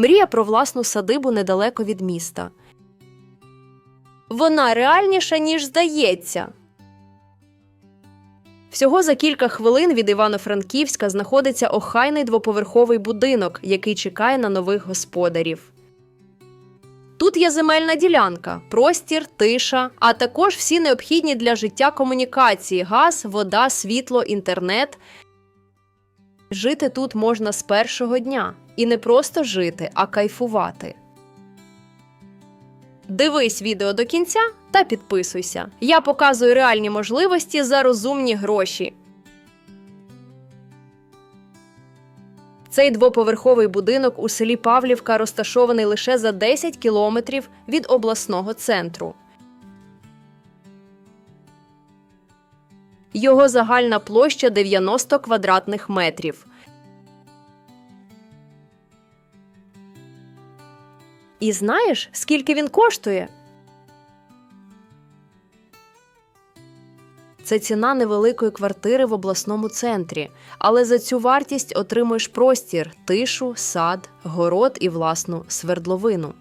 Мрія про власну садибу недалеко від міста. Вона реальніша, ніж здається. Всього за кілька хвилин від Івано-Франківська знаходиться охайний двоповерховий будинок, який чекає на нових господарів. Тут є земельна ділянка, простір, тиша, а також всі необхідні для життя комунікації: газ, вода, світло, інтернет. Жити тут можна з першого дня. І не просто жити, а кайфувати. Дивись відео до кінця та підписуйся. Я показую реальні можливості за розумні гроші. Цей двоповерховий будинок у селі Павлівка розташований лише за 10 кілометрів від обласного центру. Його загальна площа 90 квадратних метрів. І знаєш, скільки він коштує? Це ціна невеликої квартири в обласному центрі, але за цю вартість отримуєш простір, тишу, сад, город і власну свердловину.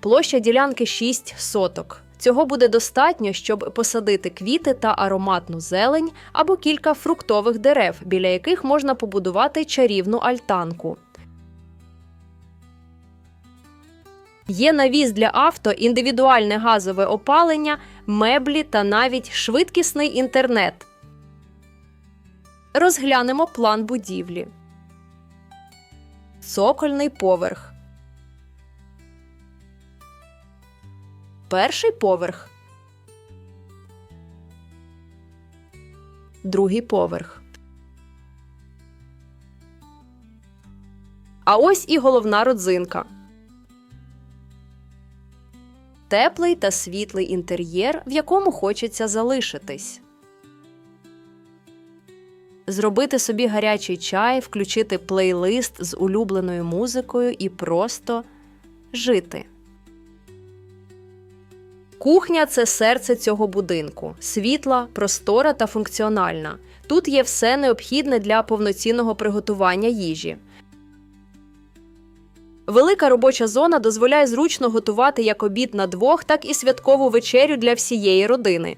Площа ділянки 6 соток. Цього буде достатньо, щоб посадити квіти та ароматну зелень або кілька фруктових дерев, біля яких можна побудувати чарівну альтанку. Є навіс для авто, індивідуальне газове опалення, меблі та навіть швидкісний інтернет. Розглянемо план будівлі. Цокольний поверх. Перший поверх. Другий поверх. А ось і головна родзинка. Теплий та світлий інтер'єр, в якому хочеться залишитись. Зробити собі гарячий чай, включити плейлист з улюбленою музикою і просто жити. Кухня це серце цього будинку. Світла, простора та функціональна. Тут є все необхідне для повноцінного приготування їжі. Велика робоча зона дозволяє зручно готувати як обід на двох, так і святкову вечерю для всієї родини.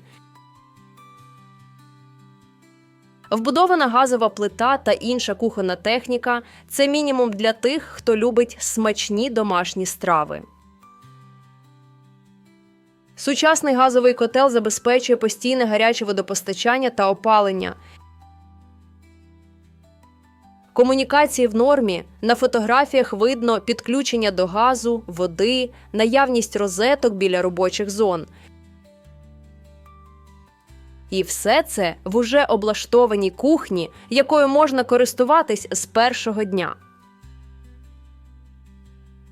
Вбудована газова плита та інша кухонна техніка це мінімум для тих, хто любить смачні домашні страви. Сучасний газовий котел забезпечує постійне гаряче водопостачання та опалення. Комунікації в нормі на фотографіях видно підключення до газу, води, наявність розеток біля робочих зон. І все це в уже облаштованій кухні, якою можна користуватись з першого дня.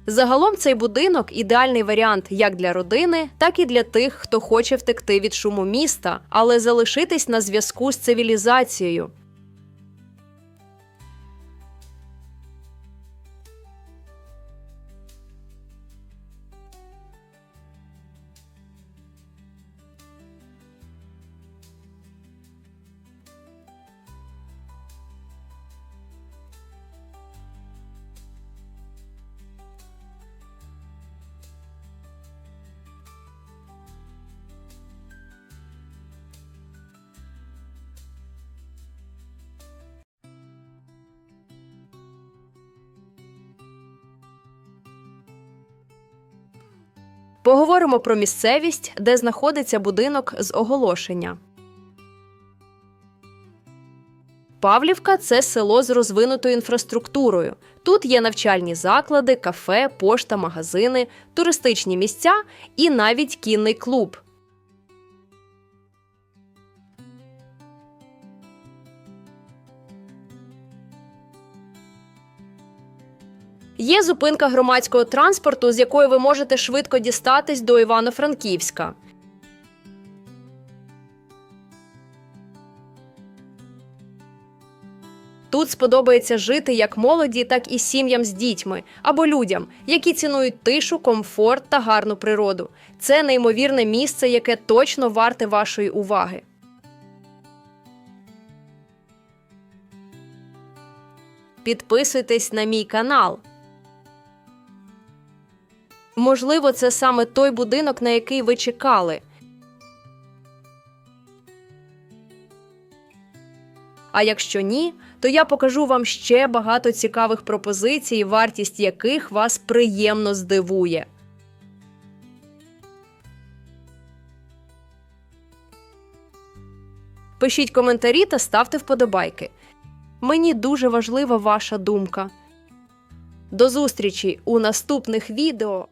Загалом цей будинок ідеальний варіант як для родини, так і для тих, хто хоче втекти від шуму міста, але залишитись на зв'язку з цивілізацією. Поговоримо про місцевість, де знаходиться будинок з оголошення. Павлівка це село з розвинутою інфраструктурою. Тут є навчальні заклади, кафе, пошта, магазини, туристичні місця і навіть кінний клуб. Є зупинка громадського транспорту, з якої ви можете швидко дістатись до Івано-Франківська. Тут сподобається жити як молоді, так і сім'ям з дітьми або людям, які цінують тишу, комфорт та гарну природу. Це неймовірне місце, яке точно варте вашої уваги. підписуйтесь на мій канал. Можливо, це саме той будинок, на який ви чекали. А якщо ні, то я покажу вам ще багато цікавих пропозицій, вартість яких вас приємно здивує. Пишіть коментарі та ставте вподобайки. Мені дуже важлива ваша думка. До зустрічі у наступних відео.